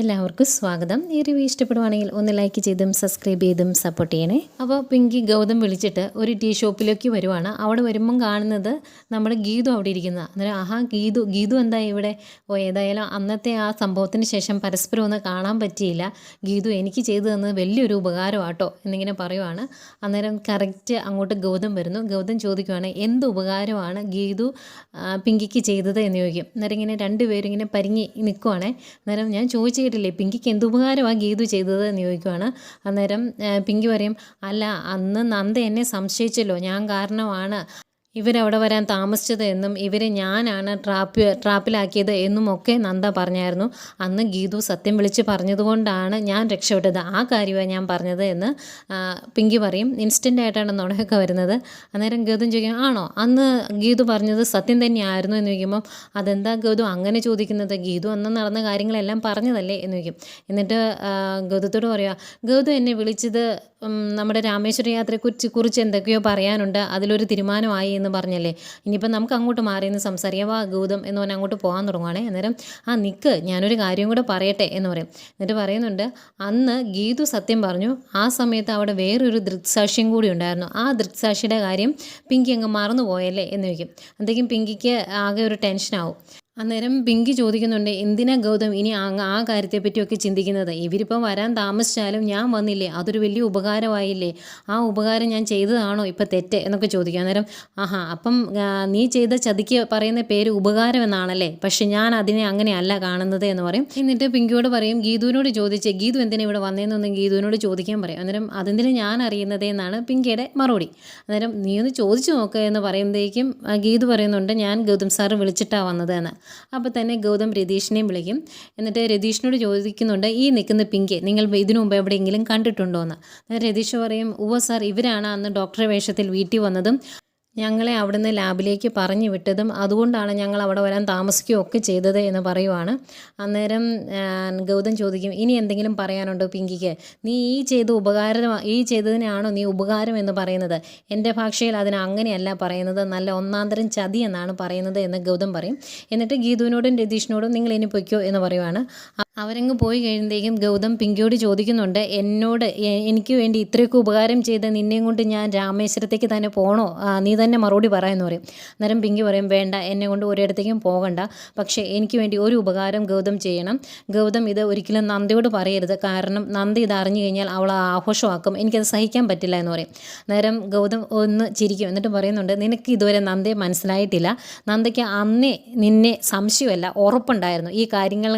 എല്ലാവർക്കും സ്വാഗതം. ഈ റിവ്യൂ ഇഷ്ടപ്പെടുവാണെങ്കിൽ ഒന്ന് ലൈക്ക് ചെയ്തും സബ്സ്ക്രൈബ് ചെയ്തും സപ്പോർട്ട് ചെയ്യണേ. അപ്പോൾ പിങ്കി ഗൗതം വിളിച്ചിട്ട് ഒരു ടീ ഷോപ്പിലേക്ക് വരുവാണ്. അവിടെ വരുമ്പം കാണുന്നത് നമ്മുടെ ഗീതു അവിടെ ഇരിക്കുന്ന. അന്നേരം ആഹാ ഗീതു ഗീതു എന്താ ഇവിടെ? ഓ ഏതായാലും അന്നത്തെ ആ സംഭവത്തിന് ശേഷം പരസ്പരം ഒന്ന് കാണാൻ പറ്റിയില്ല. ഗീതു എനിക്ക് ചെയ്തു തന്നത് വലിയൊരു ഉപകാരമാട്ടോ എന്നിങ്ങനെ പറയുവാണ്. അന്നേരം കറക്റ്റ് അങ്ങോട്ട് ഗൗതം വരുന്നു. ഗൗതം ചോദിക്കുവാണ് എന്ത് ഉപകാരമാണ് ഗീതു പിങ്കിക്ക് ചെയ്തത്? എന്ന് ചോദിക്കും. അന്നേരം ഇങ്ങനെ രണ്ടുപേരും ഇങ്ങനെ പരിങ്ങി നിൽക്കുവാണേ അന്നേരം ഞാൻ ചോദിച്ചിട്ടില്ലേ പിങ്കിക്ക് എന്ത് ഉപകാരമാണ് ഗീതു ചെയ്തത് എന്ന് ചോദിക്കുവാണ്. അന്നേരം പിങ്കി പറയും അല്ല അന്ന് നന്ദ എന്നെ സംശയിച്ചല്ലോ. ഞാൻ കാരണമാണ്. ഇവരവിടെ വരാൻ താമസിച്ചത് എന്നും ഇവരെ ഞാനാണ് ട്രാപ്പ് ട്രാപ്പിലാക്കിയത് എന്നും ഒക്കെ നന്ദ പറഞ്ഞായിരുന്നു. അന്ന് ഗീതു സത്യം വിളിച്ച് പറഞ്ഞതുകൊണ്ടാണ് ഞാൻ രക്ഷപ്പെട്ടത്. ആ കാര്യമാണ് ഞാൻ പറഞ്ഞത് എന്ന് പിങ്കി പറയും. ഇൻസ്റ്റന്റ് ആയിട്ടാണ് നുണയൊക്കെ വരുന്നത്. അന്നേരം ഗൗതം ചോദിക്കും ആണോ? അന്ന് ഗീതു പറഞ്ഞത് സത്യം തന്നെയായിരുന്നു? എന്ന് ചോദിക്കുമ്പം അതെന്താ ഗീതു അങ്ങനെ ചോദിക്കുന്നത്? ഗീതു അന്ന് നടന്ന കാര്യങ്ങളെല്ലാം പറഞ്ഞതല്ലേ? എന്ന് ചോദിക്കും. എന്നിട്ട് ഗൗതത്തോട് പറയുക ഗൗതം എന്നെ വിളിച്ചത് നമ്മുടെ രാമേശ്വര യാത്രയെക്കുറിച്ച് കുറിച്ച് എന്തൊക്കെയോ പറയാനുണ്ട്. അതിലൊരു തീരുമാനമായി എന്ന് പറഞ്ഞല്ലേ? ഇനിയിപ്പം നമുക്ക് അങ്ങോട്ട് മാറി നിന്ന് സംസാരിക്കാം. വാ ഗൗതം എന്ന് പറഞ്ഞാൽ അങ്ങോട്ട് പോകാൻ തുടങ്ങുവാണേ. അന്നേരം ആ നിൽക്ക് ഞാനൊരു കാര്യം കൂടെ പറയട്ടെ എന്ന് പറയും. എന്നിട്ട് പറയുന്നുണ്ട് അന്ന് ഗീതു സത്യം പറഞ്ഞു ആ സമയത്ത് അവിടെ വേറൊരു ദൃക്സാക്ഷ്യം കൂടി ഉണ്ടായിരുന്നു. ആ ദൃക്സാക്ഷിയുടെ കാര്യം പിങ്കി അങ്ങ് മറന്നു പോയല്ലേ എന്ന് ചോദിക്കും. അന്തേക്കും പിങ്കിക്ക് ആകെ ഒരു ടെൻഷനാവും. അന്നേരം പിങ്കി ചോദിക്കുന്നുണ്ട് എന്തിനാ ഗൗതം ഇനി ആ കാര്യത്തെപ്പറ്റിയൊക്കെ ചിന്തിക്കുന്നത്? ഇവരിപ്പം വരാൻ താമസിച്ചാലും ഞാൻ വന്നില്ലേ? അതൊരു വലിയ ഉപകാരമായില്ലേ? ആ ഉപകാരം ഞാൻ ചെയ്തതാണോ? ഇപ്പം തെറ്റ്? എന്നൊക്കെ ചോദിക്കും. അന്നേരം ആഹാ അപ്പം നീ ചെയ്ത ചതിക്ക് പറയുന്ന പേര് ഉപകാരം എന്നാണല്ലേ? പക്ഷെ ഞാൻ അതിനെ അങ്ങനെയല്ല കാണുന്നത് എന്ന് പറയും. എന്നിട്ട് പിങ്കിയോട് പറയും ഗീതുവിനോട് ചോദിച്ച് ഗീതു എന്തിനാ ഇവിടെ വന്നതെന്നൊന്നും ഗീതുവിനോട് ചോദിക്കാൻ പറയും. അന്നേരം അതെന്തിനാ ഞാൻ അറിയുന്നത്? എന്നാണ് പിങ്കിയുടെ മറുപടി. അന്നേരം നീ ഒന്ന് ചോദിച്ചു നോക്കുക എന്ന് പറയുമ്പോഴേക്കും ഗീതു പറയുന്നുണ്ട് ഞാൻ ഗൗതം സാർ വിളിച്ചിട്ടാണ് വന്നത് എന്ന്. അപ്പോൾ തന്നെ ഗൗതം രതീഷിനെയും വിളിക്കും. എന്നിട്ട് രതീഷിനോട് ചോദിക്കുന്നുണ്ട് ഈ നിൽക്കുന്ന പിങ്കെ നിങ്ങൾ ഇതിനു മുമ്പ് എവിടെയെങ്കിലും കണ്ടിട്ടുണ്ടോ എന്ന് രതീഷ് പറയും ഉവ സാർ ഇവരാണ് അന്ന് ഡോക്ടറെ വേഷത്തിൽ വീട്ടിൽ വന്നതും ഞങ്ങളെ അവിടുന്ന് ലാബിലേക്ക് പറഞ്ഞു വിട്ടതും അതുകൊണ്ടാണ് ഞങ്ങൾ അവിടെ വരാൻ താമസിക്കുകയൊക്കെ ചെയ്തത് എന്ന് പറയുവാണ്. അന്നേരം ഗൗതം ചോദിക്കും ഇനി എന്തെങ്കിലും പറയാനുണ്ടോ പിങ്കിക്ക്? നീ ഈ ചെയ്ത ഉപകാരം ഈ ചെയ്തതിനാണോ നീ ഉപകാരം എന്ന് പറയുന്നത്? എന്റെ ഭാഷയിൽ അതിന് അങ്ങനെയല്ല പറയുന്നത്. നല്ല ഒന്നാന്തരം ചതി എന്നാണ് പറയുന്നത് എന്ന് ഗൗതം പറയും. എന്നിട്ട് ഗീതുവിനോടും രതീഷിനോടും നിങ്ങൾ ഇനി പൊയ്ക്കോ എന്ന് പറയുവാണ്. അവരങ്ങ് പോയി കഴിയുമ്പോഴേക്കും ഗൗതം പിങ്കിയോട് ചോദിക്കുന്നുണ്ട് എന്നോട് എനിക്ക് വേണ്ടി ഇത്രയൊക്കെ ഉപകാരം ചെയ്ത നിന്നെയും കൊണ്ട് ഞാൻ രാമേശ്വരത്തേക്ക് തന്നെ പോകണോ നീ തന്നെ മറുപടി പറ എന്ന് പറയും. അന്നേരം പിങ്കി പറയും വേണ്ട എന്നെ കൊണ്ട് ഒരിടത്തേക്കും പോകണ്ട. പക്ഷേ എനിക്ക് വേണ്ടി ഒരു ഉപകാരം ഗൗതം ചെയ്യണം. ഗൗതം ഇത് ഒരിക്കലും നന്ദയോട് പറയരുത്. കാരണം നന്ദി ഇത് അറിഞ്ഞു കഴിഞ്ഞാൽ അവൾ ആഘോഷമാക്കും. എനിക്കത് സഹിക്കാൻ പറ്റില്ല എന്ന് പറയും. നേരം ഗൗതം ഒന്ന് ചിരിക്കും. എന്നിട്ട് പറയുന്നുണ്ട് നിനക്ക് ഇതുവരെ നന്ദയെ മനസ്സിലായിട്ടില്ല. നന്ദയ്ക്ക് അന്നേ നിന്നെ സംശയമല്ല ഉറപ്പുണ്ടായിരുന്നു. ഈ കാര്യങ്ങൾ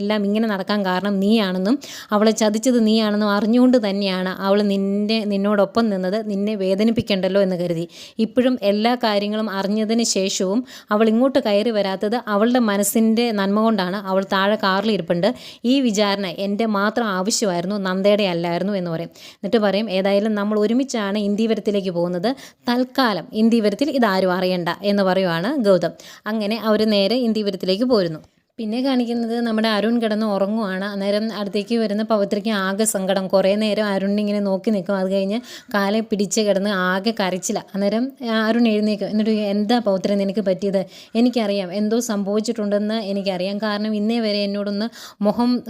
എല്ലാം ഇങ്ങനെ നടക്കാൻ കാരണം നീയാണെന്നും അവളെ ചതിച്ചത് നീയാണെന്നും അറിഞ്ഞുകൊണ്ട് തന്നെയാണ് അവൾ നിന്നെ നിന്നോടൊപ്പം നിന്നത് നിന്നെ വേദനിപ്പിക്കണ്ടല്ലോ എന്ന് കരുതി. ഇപ്പോഴും എല്ലാ കാര്യങ്ങളും അറിഞ്ഞതിന് ശേഷവും അവൾ ഇങ്ങോട്ട് കയറി വരാത്തത് അവളുടെ മനസ്സിന്റെ നന്മ കൊണ്ടാണ്. അവൾ താഴെ കാറിൽ ഇരിപ്പുണ്ട്. ഈ വിചാരണ എന്റെ മാത്രം ആവശ്യമായിരുന്നു നന്ദയുടെ അല്ലായിരുന്നു എന്ന് പറയും. എന്നിട്ട് പറയും ഏതായാലും നമ്മൾ ഒരുമിച്ചാണ് ഇന്ത്യവരത്തിലേക്ക് പോകുന്നത്. തൽക്കാലം ഇന്ത്യവരത്തിൽ ഇതാരും അറിയണ്ട എന്ന് പറയുവാണ് ഗൗതം. അങ്ങനെ അവർ നേരെ ഇന്ത്യവരത്തിലേക്ക് പോരുന്നു. പിന്നെ കാണിക്കുന്നത് നമ്മുടെ അരുൺ കിടന്ന് ഉറങ്ങുവാണ്. അന്നേരം അടുത്തേക്ക് വരുന്ന പവിത്രയ്ക്ക് ആകെ സങ്കടം. കുറേ നേരം അരുണിങ്ങനെ നോക്കി നിൽക്കും. അത് കഴിഞ്ഞ് കാലെ പിടിച്ച് കിടന്ന് ആകെ കരച്ചില്ല അന്നേരം അരുൺ എഴുന്നേക്കും. എന്നിട്ട് എന്താ പവിത്ര നിനക്ക് പറ്റിയത്? എനിക്കറിയാം. എന്തോ സംഭവിച്ചിട്ടുണ്ടെന്ന് എനിക്കറിയാം. കാരണം ഇന്നേ വരെ എന്നോടൊന്ന് മുഖം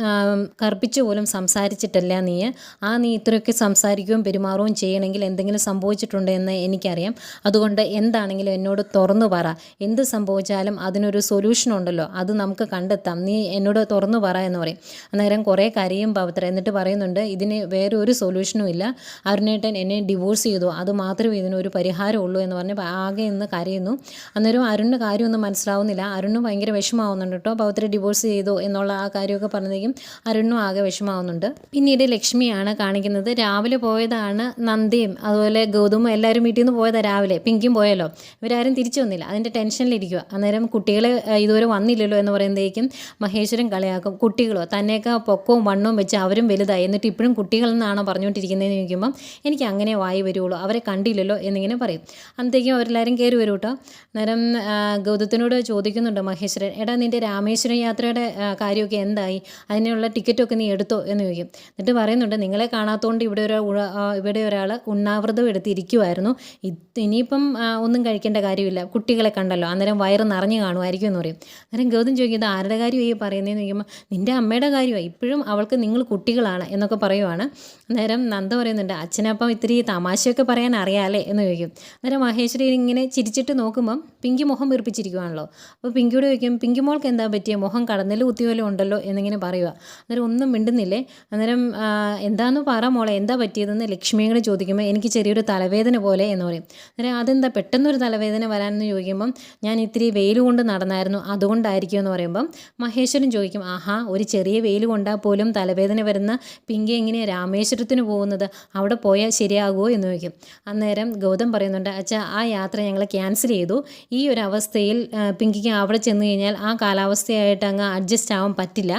കറുപ്പിച്ച് പോലും സംസാരിച്ചിട്ടല്ല നീ. ആ നീ ഇത്രയൊക്കെ സംസാരിക്കുകയും പെരുമാറുകയും ചെയ്യണമെങ്കിൽ എന്തെങ്കിലും സംഭവിച്ചിട്ടുണ്ട് എന്ന് എനിക്കറിയാം. അതുകൊണ്ട് എന്താണെങ്കിലും എന്നോട് തുറന്നു പറ. എന്ത് സംഭവിച്ചാലും അതിനൊരു സൊല്യൂഷൻ ഉണ്ടല്ലോ. അത് നമുക്ക് കണ്ടെത്താം. നീ എന്നോട് തുറന്നു പറ എന്ന് പറയും. അന്നേരം കുറേ കരയും പവിത്ര എന്നിട്ട് പറയുന്നുണ്ട് ഇതിന് വേറെ ഒരു സൊല്യൂഷനും ഇല്ല. അരുണേട്ടൻ എന്നെ ഡിവോഴ്സ് ചെയ്തു. അത് മാത്രമേ ഇതിനൊരു പരിഹാരമുള്ളൂ എന്ന് പറഞ്ഞ് ആകെ ഇന്ന് കരയുന്നു. അന്നേരം അരുണിന് കാര്യമൊന്നും മനസ്സിലാവുന്നില്ല. അരുണിന് ഭയങ്കര വിഷമാവുന്നുണ്ട് കേട്ടോ. പവിത്ര ഡിവോഴ്സ് ചെയ്തു എന്നുള്ള ആ കാര്യമൊക്കെ പറഞ്ഞതേക്കും അരുണും ആകെ വിഷമാവുന്നുണ്ട് പിന്നീട് ലക്ഷ്മിയാണ് കാണിക്കുന്നത്. രാവിലെ പോയതാണ് നന്ദിയും അതുപോലെ ഗൗതമും എല്ലാവരും വീട്ടിൽ നിന്ന് പോയതാണ് രാവിലെ. പിങ്കും പോയല്ലോ. ഇവരാരും തിരിച്ചു വന്നില്ല. അതിന്റെ ടെൻഷനിലിരിക്കുക അന്നേരം കുട്ടികളെ ഇതുവരെ വന്നില്ലല്ലോ എന്ന് പറയുമ്പോഴേക്കും മഹേശ്വരൻ കളിയാക്കും. കുട്ടികളോ തന്നെയൊക്കെ പൊക്കവും വണ്ണവും വെച്ച് അവരും വലുതായി. എന്നിട്ട് ഇപ്പോഴും കുട്ടികളെന്നാണോ പറഞ്ഞുകൊണ്ടിരിക്കുന്നതെന്ന് ചോദിക്കുമ്പം എനിക്ക് അങ്ങനെ വായി വരുള്ളൂ അവരെ കണ്ടില്ലല്ലോ എന്നിങ്ങനെ പറയും. അന്നത്തേക്കും അവരെല്ലാവരും കയറി വരും കേട്ടോ അന്നേരം ഗൗതത്തിനോട് ചോദിക്കുന്നുണ്ട് മഹേശ്വരൻ എടാ നിന്റെ രാമേശ്വരം യാത്രയുടെ കാര്യമൊക്കെ എന്തായി? അതിനുള്ള ടിക്കറ്റൊക്കെ നീ എടുത്തോ? എന്ന് ചോദിക്കും. എന്നിട്ട് പറയുന്നുണ്ട് നിങ്ങളെ കാണാത്തതുകൊണ്ട് ഇവിടെ ഒരു ഇവിടെ ഒരാൾ ഉണ്ണാവൃതം എടുത്തിരിക്കുമായിരുന്നു ഇനിയിപ്പം ഒന്നും കഴിക്കേണ്ട കാര്യമില്ല. കുട്ടികളെ കണ്ടല്ലോ. അന്നേരം വയറ് നിറഞ്ഞു കാണുമായിരിക്കും എന്ന് പറയും. അന്നേരം ഗൗതം ചോദിക്കും ഇത് ആരുടെ കാര്യമായി ഈ പറയുന്നതെന്ന് ചോദിക്കുമ്പോൾ നിന്റെ അമ്മയുടെ കാര്യമാണ് ഇപ്പോഴും അവൾക്ക് നിങ്ങൾ കുട്ടികളാണ് എന്നൊക്കെ പറയുവാണ്. അന്നേരം നന്ദ പറയുന്നുണ്ട് അച്ഛനപ്പം ഇത്തിരി തമാശയൊക്കെ പറയാൻ അറിയാമല്ലേ എന്ന് ചോദിക്കും. അന്നേരം മഹേശ്വരി ഇങ്ങനെ ചിരിച്ചിട്ട് നോക്കുമ്പം പിങ്കി മുഖം വീർപ്പിച്ചിരിക്കുവാണല്ലോ. അപ്പോൾ പിങ്കിയോട് ചോദിക്കും പിങ്കി മോൾക്ക് എന്താ പറ്റിയ? മുഖം കടന്നിൽ കുത്തിയോലും ഉണ്ടല്ലോ എന്നിങ്ങനെ പറയുക. അന്നേരം ഒന്നും മിണ്ടുന്നില്ലേ? അന്നേരം എന്താന്ന് പറ മോളെ എന്താ പറ്റിയതെന്ന് ലക്ഷ്മിയോട് ചോദിക്കുമ്പോൾ എനിക്ക് ചെറിയൊരു തലവേദന പോലെ എന്ന് പറയും. അന്നേരം അതെന്താ? പെട്ടെന്നൊരു തലവേദന വരാനെന്ന് ചോദിക്കുമ്പം ഞാൻ ഇത്തിരി വെയിൽ കൊണ്ട് നടന്നായിരുന്നു അതുകൊണ്ടായിരിക്കും എന്ന് പറയുമ്പം മഹേശ്വരൻ ചോദിക്കും ആഹാ ഒരു ചെറിയ വെയിൽ കൊണ്ടാൽ പോലും തലവേദന വരുന്ന പിങ്കി എങ്ങനെയാണ് രാമേശ്വരത്തിന് പോകുന്നത്? അവിടെ പോയാൽ ശരിയാകുമോ? എന്ന് ചോദിക്കും. അന്നേരം ഗൗതം പറയുന്നുണ്ട് അച്ഛാ ആ യാത്ര ഞങ്ങൾ ക്യാൻസൽ ചെയ്തു. ഈ ഒരു അവസ്ഥയിൽ പിങ്കിക്ക് അവിടെ ചെന്ന് കഴിഞ്ഞാൽ ആ കാലാവസ്ഥയായിട്ട് അങ്ങ് അഡ്ജസ്റ്റ് ആവാൻ പറ്റില്ല.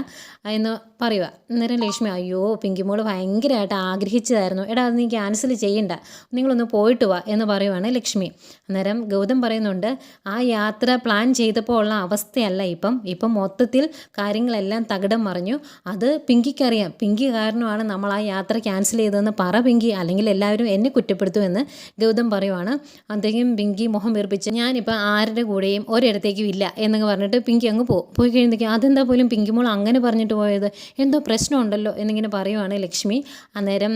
എന്ന് പറയുക അന്നേരം ലക്ഷ്മി അയ്യോ പിങ്കി പിങ്കിമോൾ ഭയങ്കരമായിട്ട് ആഗ്രഹിച്ചതായിരുന്നു. എടാ അത് നീ ക്യാൻസൽ ചെയ്യണ്ട. നിങ്ങളൊന്ന് പോയിട്ട് വാ എന്ന് പറയുവാണ് ലക്ഷ്മി. അന്നേരം ഗൗതം പറയുന്നുണ്ട് ആ യാത്ര പ്ലാൻ ചെയ്തപ്പോൾ ഉള്ള അവസ്ഥയല്ല ഇപ്പം. ഇപ്പം മൊത്തത്തിൽ കാര്യങ്ങളെല്ലാം തകിടം മറിഞ്ഞു. അത് പിങ്കിക്കറിയാം. പിങ്കി കാരണമാണ് നമ്മൾ ആ യാത്ര ക്യാൻസൽ ചെയ്തതെന്ന് പറ പിങ്കി. അല്ലെങ്കിൽ എല്ലാവരും എന്നെ കുറ്റപ്പെടുത്തുമെന്ന് ഗൗതം പറയുവാണ്. അദ്ദേഹം പിങ്കി മുഖം വീർപ്പിച്ച് ഞാനിപ്പോൾ ആരുടെ കൂടെയും ഒരിടത്തേക്കും ഇല്ല എന്നൊക്കെ പറഞ്ഞിട്ട് പിങ്കി അങ്ങ് പോകും പോയി കഴിയുമ്പോഴേക്കും അതെന്താ പോലും പിങ്കി മോൾ അങ്ങനെ പറഞ്ഞിട്ട് പോയത്? എന്തോ പ്രശ്നമുണ്ടല്ലോ എന്നിങ്ങനെ പറയുവാണ് ലക്ഷ്മി. അന്നേരം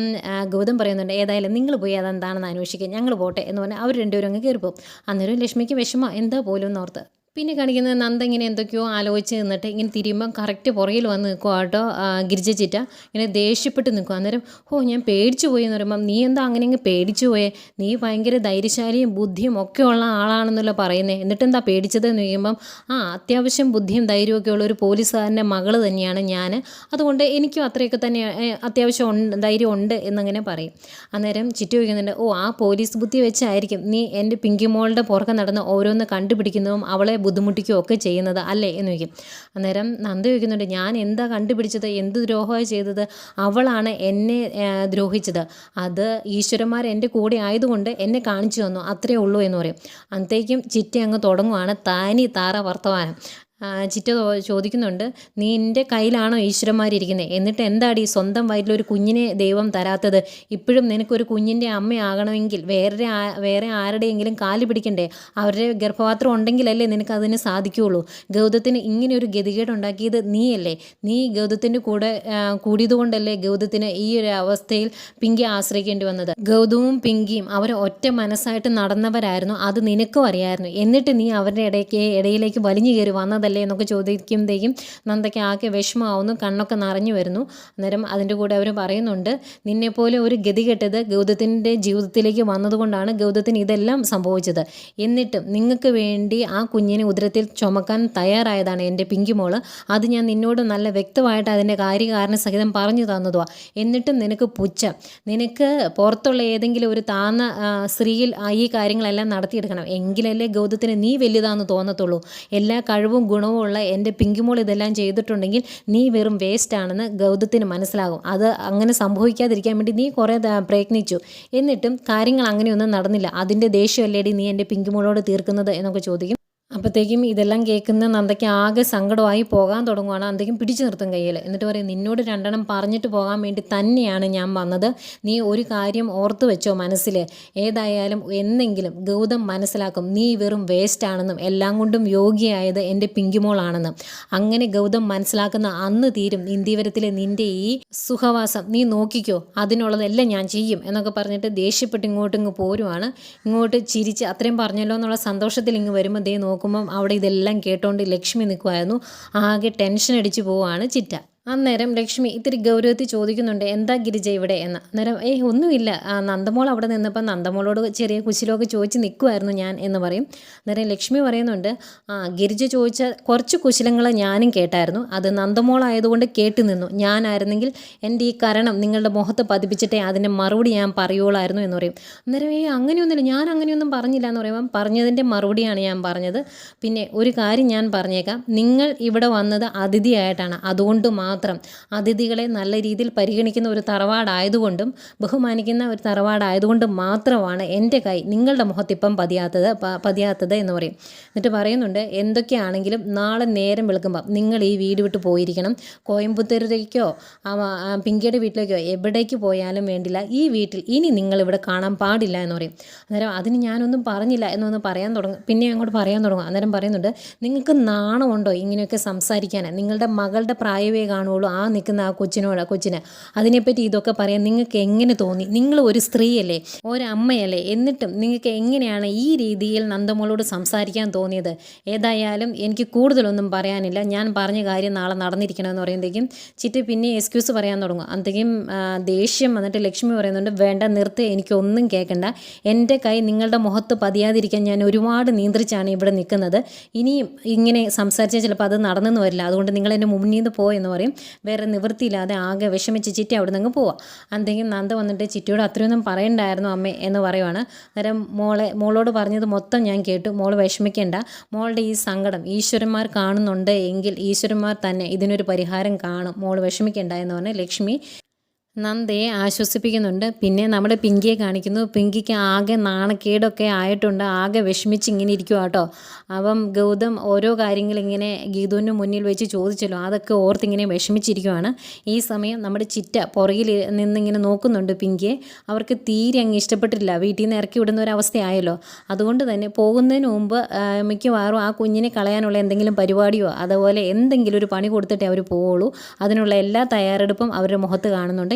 ഗൗതം പറയുന്നുണ്ട് ഏതായാലും നിങ്ങൾ പോയി അതെന്താണെന്ന് അന്വേഷിക്കുക ഞങ്ങൾ പോട്ടെ എന്ന് പറഞ്ഞാൽ അവർ രണ്ടുപേരും അങ്ങ് കയറിപ്പോവും. അന്നേരം ലക്ഷ്മിക്ക് വിഷമം എന്താ പോലും എന്നോർത്ത്. പിന്നെ കാണിക്കുന്നത് നന്ദ ഇങ്ങനെ എന്തൊക്കെയോ ആലോചിച്ച് നിന്നിട്ട് ഇങ്ങനെ തിരിയുമ്പം കറക്റ്റ് പുറകിൽ വന്ന് നിൽക്കുക കേട്ടോ ഗിരിജ ചിറ്റ ഇങ്ങനെ ദേഷ്യപ്പെട്ട് നിൽക്കുക അന്നേരം ഓ ഞാൻ പേടിച്ചു പോയി എന്ന് പറയുമ്പം നീ എന്താ അങ്ങനെ അങ്ങ് പേടിച്ചു പോയേ? നീ ഭയങ്കര ധൈര്യശാലിയും ബുദ്ധിയും ഒക്കെ ഉള്ള ആളാണെന്നല്ലോ പറയുന്നത് എന്നിട്ട് എന്താ പേടിച്ചത്? എന്ന് ചോദിക്കുമ്പം ആ അത്യാവശ്യം ബുദ്ധിയും ധൈര്യവും ഒക്കെ ഉള്ള ഒരു പോലീസുകാരന്റെ മകൾ തന്നെയാണ് ഞാൻ അതുകൊണ്ട് എനിക്കും അത്രയൊക്കെ തന്നെ അത്യാവശ്യം ഉണ്ട് ധൈര്യം ഉണ്ട് എന്നങ്ങനെ പറയും. അന്നേരം ചിറ്റു ചോദിക്കുന്നുണ്ട് ഓ ആ പോലീസ് ബുദ്ധി വെച്ചായിരിക്കും. നീ എന്റെ പിങ്കിമോളുടെ പുറകെ നടന്ന് ഓരോന്ന് കണ്ടുപിടിക്കുന്നതും അവളെ ബുദ്ധിമുട്ടിക്കുകയും ഒക്കെ ചെയ്യുന്നത് അല്ലേ എന്ന് ചോദിക്കും. അന്നേരം നന്ദി ചോദിക്കുന്നുണ്ട് ഞാൻ എന്താ കണ്ടുപിടിച്ചത്? എന്ത് ദ്രോഹമാണ് ചെയ്തത്? അവളാണ് എന്നെ ദ്രോഹിച്ചത്. അത് ഈശ്വരന്മാർ എന്റെ കൂടെ ആയതുകൊണ്ട് എന്നെ കാണിച്ചു തന്നു. അത്രേ ഉള്ളൂ എന്ന് പറയും. അന്നത്തേക്കും ചിറ്റ അങ്ങ് തുടങ്ങുവാണ് താനി താറ വർത്തമാനം. ചിറ്റ ചോദിക്കുന്നുണ്ട് നീ എന്റെ കയ്യിലാണോ ഈശ്വരന്മാരിയ്ക്കുന്നത് എന്നിട്ട് എന്താടി സ്വന്തം വയറ്റിലൊരു കുഞ്ഞിനെ ദൈവം തരാത്തത്? ഇപ്പോഴും നിനക്കൊരു കുഞ്ഞിന്റെ അമ്മയാകണമെങ്കിൽ വേറെ വേറെ ആരുടെയെങ്കിലും കാൽ പിടിക്കണ്ടേ? അവരുടെ ഗർഭപാത്രം ഉണ്ടെങ്കിലല്ലേ നിനക്ക് അതിന് സാധിക്കുകയുള്ളൂ ഗൗതത്തിന് ഇങ്ങനെ ഒരു ഗതികേട് ഉണ്ടാക്കിയത് നീയല്ലേ? നീ ഗൗതത്തിന്റെ കൂടെ കൂടിയതുകൊണ്ടല്ലേ ഗൗതത്തിന് ഈ ഒരു അവസ്ഥയിൽ പിങ്കി ആശ്രയിക്കേണ്ടി വന്നത്? ഗൗതവും പിങ്കിയും അവർ ഒറ്റ മനസ്സായിട്ട് നടന്നവരായിരുന്നു. അത് നിനക്കും അറിയായിരുന്നു എന്നിട്ട് നീ അവരുടെ ഇടയ്ക്ക് ഇടയിലേക്ക് വലിഞ്ഞു കയറി വന്നതല്ലേ എന്നൊക്കെ ചോദിക്കുമ്പോഴത്തേക്കും നന്ദയ്ക്ക് ആകെ വിഷമമാവുന്നു കണ്ണൊക്കെ നിറഞ്ഞു വരുന്നു. അന്നേരം അതിന്റെ കൂടെ അവർ പറയുന്നുണ്ട് നിന്നെപ്പോലെ ഒരു ഗതി കെട്ടത് ഗൗതത്തിന്റെ ജീവിതത്തിലേക്ക് വന്നതുകൊണ്ടാണ് ഗൗതത്തിന് ഇതെല്ലാം സംഭവിച്ചത്. എന്നിട്ടും നിങ്ങൾക്ക് വേണ്ടി ആ കുഞ്ഞിനെ ഉദരത്തിൽ ചുമക്കാൻ തയ്യാറായതാണ് എന്റെ പിങ്കിമോൾ അത് ഞാൻ നിന്നോട് നല്ല വ്യക്തമായിട്ട് അതിന്റെ കാര്യകാരണ സഹിതം പറഞ്ഞു തന്നതുവാ. എന്നിട്ടും നിനക്ക് പുച്ഛം. നിനക്ക് പുറത്തുള്ള ഏതെങ്കിലും ഒരു താന്ന സ്ത്രീയിൽ ഈ കാര്യങ്ങളെല്ലാം നടത്തിയെടുക്കണം. എങ്കിലല്ലേ ഗൗതത്തിന് നീ വലുതാന്ന് തോന്നത്തുള്ളൂ. എല്ലാ കഴിവും ഗുണവും എന്റെ പിങ്കിമോൾ ഇതെല്ലാം ചെയ്തിട്ടുണ്ടെങ്കിൽ നീ വെറും വേസ്റ്റ് ആണെന്ന് ഗൗതത്തിന് മനസ്സിലാകും. അത് അങ്ങനെ സംഭവിക്കാതിരിക്കാൻ വേണ്ടി നീ കുറേ പ്രയത്നിച്ചു. എന്നിട്ടും കാര്യങ്ങൾ അങ്ങനെയൊന്നും നടന്നില്ല. അതിന്റെ ദേഷ്യമല്ലേടി നീ എന്റെ പിങ്കിമോളോട് തീർക്കുന്നത് എന്നൊക്കെ ചോദിക്കും. അപ്പോഴത്തേക്കും ഇതെല്ലാം കേൾക്കുന്ന നന്ദയ്ക്ക് ആകെ സങ്കടമായി പോകാൻ തുടങ്ങുവാണ്. അന്തേക്കും പിടിച്ചു നിർത്തും കയ്യിൽ എന്നിട്ട് പറയും നിന്നോട് രണ്ടെണ്ണം പറഞ്ഞിട്ട് പോകാൻ വേണ്ടി തന്നെയാണ് ഞാൻ വന്നത്. നീ ഒരു കാര്യം ഓർത്തു വെച്ചോ മനസ്സിൽ ഏതായാലും എന്നെങ്കിലും ഗൗതം മനസ്സിലാക്കും. നീ വെറും വേസ്റ്റ് ആണെന്നും എല്ലാം കൊണ്ടും യോഗ്യയായത് എന്റെ പിങ്കിമോളാണെന്നും അങ്ങനെ ഗൗതം മനസ്സിലാക്കുന്ന അന്ന് തീരും ഇന്ത്യവരത്തിലെ നിന്റെ ഈ സുഖവാസം. നീ നോക്കിക്കോ അതിനുള്ളതെല്ലാം ഞാൻ ചെയ്യും എന്നൊക്കെ പറഞ്ഞിട്ട് ദേഷ്യപ്പെട്ട് ഇങ്ങോട്ടിങ്ങ് പോരുവാണ്. ഇങ്ങോട്ട് ചിരിച്ച് അത്രയും പറഞ്ഞല്ലോ എന്നുള്ള സന്തോഷത്തിൽ ഇങ്ങ് വരുമ്പോൾ ദേ നോക്കുമ്പം അവിടെ ഇതെല്ലാം കേട്ടോണ്ട് ലക്ഷ്മി നിൽക്കുമായിരുന്നു ആകെ ടെൻഷൻ അടിച്ച് പോവുകയാണ് ചിറ്റ. അന്നേരം ലക്ഷ്മി ഇത്തിരി ഗൗരവത്തിൽ ചോദിക്കുന്നുണ്ട് എന്താ ഗിരിജ ഇവിടെ? എന്ന്. അന്നേരം ഏയ് ഒന്നുമില്ല. നന്ദമോൾ അവിടെ നിന്നപ്പോൾ നന്ദമോളോട് ചെറിയ കുശിലൊക്കെ ചോദിച്ച് നിൽക്കുമായിരുന്നു ഞാൻ എന്ന് പറയും. അന്നേരം ലക്ഷ്മി പറയുന്നുണ്ട് ആ ഗിരിജ ചോദിച്ച കുറച്ച് കുശലങ്ങൾ ഞാനും കേട്ടായിരുന്നു. അത് നന്ദമോളായതുകൊണ്ട് കേട്ട് നിന്നു. ഞാനായിരുന്നെങ്കിൽ എന്റെ ഈ കരണം നിങ്ങളുടെ മുഖത്ത് പതിപ്പിച്ചിട്ടേ അതിന്റെ മറുപടി ഞാൻ പറയുള്ളായിരുന്നു എന്ന് പറയും. അന്നേരം ഏയ് അങ്ങനെയൊന്നുമില്ല. ഞാൻ അങ്ങനെയൊന്നും പറഞ്ഞില്ല എന്ന് പറയുമ്പം പറഞ്ഞതിന്റെ മറുപടിയാണ് ഞാൻ പറഞ്ഞത്. പിന്നെ ഒരു കാര്യം ഞാൻ പറഞ്ഞേക്കാം. നിങ്ങൾ ഇവിടെ വന്നത് അതിഥിയായിട്ടാണ്. അതുകൊണ്ട് മാത്രം മാത്രം. അതിഥികളെ നല്ല രീതിയിൽ പരിഗണിക്കുന്ന ഒരു തറവാടായതുകൊണ്ടും ബഹുമാനിക്കുന്ന ഒരു തറവാടായതുകൊണ്ടും മാത്രമാണ് എന്റെ കൈ നിങ്ങളുടെ മുഖത്തിപ്പം പതിയാത്തത് പതിയാത്തത് എന്ന് പറയും. എന്നിട്ട് പറയുന്നുണ്ട് എന്തൊക്കെയാണെങ്കിലും നാളെ നേരം വെളുക്കുമ്പോൾ നിങ്ങൾ ഈ വീട് വിട്ട് പോയിരിക്കണം. ആ, പിങ്കിയുടെ വീട്ടിലേക്കോ എവിടേക്ക് പോയാലും വേണ്ടില്ല. ഈ വീട്ടിൽ ഇനി നിങ്ങൾ ഇവിടെ കാണാൻ പാടില്ല എന്ന് പറയും. അന്നേരം അതിന് ഞാനൊന്നും പറഞ്ഞില്ല എന്നൊന്ന് പറയാൻ തുടങ്ങും. പിന്നെ അങ്ങോട്ട് പറയാൻ തുടങ്ങും. അന്നേരം പറയുന്നുണ്ട് നിങ്ങൾക്ക് നാണമുണ്ടോ ഇങ്ങനെയൊക്കെ സംസാരിക്കാൻ? നിങ്ങളുടെ മകളുടെ പ്രായമേ കാണുള്ളൂ ആ നിൽക്കുന്ന ആ കൊച്ചിനോട് കൊച്ചിന്. അതിനെപ്പറ്റി ഇതൊക്കെ പറയാൻ നിങ്ങൾക്ക് എങ്ങനെ തോന്നി? നിങ്ങൾ ഒരു സ്ത്രീയല്ലേ? ഒരമ്മയല്ലേ? എന്നിട്ടും നിങ്ങൾക്ക് എങ്ങനെയാണ് ഈ രീതിയിൽ നന്ദമോളോട് സംസാരിക്കാൻ തോന്നിയത്? ഏതായാലും എനിക്ക് കൂടുതലൊന്നും പറയാനില്ല. ഞാൻ പറഞ്ഞ കാര്യം നാളെ നടന്നിരിക്കണമെന്ന് പറയുമ്പോഴത്തേക്കും ചിറ്റ് പിന്നെ എക്സ്ക്യൂസ് പറയാൻ തുടങ്ങും. അന്നത്തേക്കും ദേഷ്യം വന്നിട്ട് ലക്ഷ്മി പറയുന്നുണ്ട് വേണ്ട നിർത്ത്. എനിക്കൊന്നും കേൾക്കണ്ട. എന്റെ കൈ നിങ്ങളുടെ മുഖത്ത് പതിയാതിരിക്കാൻ ഞാൻ ഒരുപാട് നിയന്ത്രിച്ചാണ് ഇവിടെ നിൽക്കുന്നത്. ഇനിയും ഇങ്ങനെ സംസാരിച്ചാൽ ചിലപ്പോൾ അത് നടന്നെന്ന് വരില്ല. അതുകൊണ്ട് നിങ്ങൾ എന്റെ മുന്നിൽ നിന്ന് പോ എന്ന് പറയും. വേറെ നിവൃത്തിയില്ലാതെ ആകെ വിഷമിച്ച് ചിറ്റി അവിടെ നിന്ന് പോവാം. അന്തെങ്കിലും നന്ദ വന്നിട്ട് ചിറ്റിയോട് അത്രയൊന്നും പറയണ്ടായിരുന്നു അമ്മ എന്ന് പറയുവാണ്. അന്നേരം മോളെ മോളോട് പറഞ്ഞത് മൊത്തം ഞാൻ കേട്ടു. മോൾ വിഷമിക്കേണ്ട. മോളുടെ ഈ സങ്കടം ഈശ്വരന്മാർ കാണുന്നുണ്ട് എങ്കിൽ ഈശ്വരന്മാർ തന്നെ ഇതിനൊരു പരിഹാരം കാണും. മോൾ വിഷമിക്കേണ്ട എന്ന് പറഞ്ഞ് ലക്ഷ്മി നന്ദയെ ആശ്വസിപ്പിക്കുന്നുണ്ട്. പിന്നെ നമ്മുടെ പിങ്കിയെ കാണിക്കുന്നു. പിങ്കിക്ക് ആകെ നാണക്കേടൊക്കെ ആയിട്ടുണ്ട്. ആകെ വിഷമിച്ച് ഇങ്ങനെ ഇരിക്കുക കേട്ടോ അപ്പം ഗൗതം ഓരോ കാര്യങ്ങൾ ഇങ്ങനെ ഗീതുവിന് മുന്നിൽ വെച്ച് ചോദിച്ചല്ലോ. അതൊക്കെ ഓർത്തിങ്ങനെ വിഷമിച്ചിരിക്കുവാണ്. ഈ സമയം നമ്മുടെ ചിറ്റ പുറകിൽ നിന്നിങ്ങനെ നോക്കുന്നുണ്ട് പിങ്കിയെ. അവർക്ക് തീരെ അങ്ങ് ഇഷ്ടപ്പെട്ടില്ല വീട്ടിൽ നിന്ന് ഇറക്കി വിടുന്ന ഒരു അവസ്ഥയായല്ലോ. അതുകൊണ്ട് തന്നെ പോകുന്നതിന് മുമ്പ് മിക്കവാറും ആ കുഞ്ഞിനെ കളയാനുള്ള എന്തെങ്കിലും പരിപാടിയോ അതുപോലെ എന്തെങ്കിലും ഒരു പണി കൊടുത്തിട്ടേ അവർ പോവുള്ളൂ. അതിനുള്ള എല്ലാ തയ്യാറെടുപ്പും അവരുടെ മുഖത്ത് കാണുന്നുണ്ട്.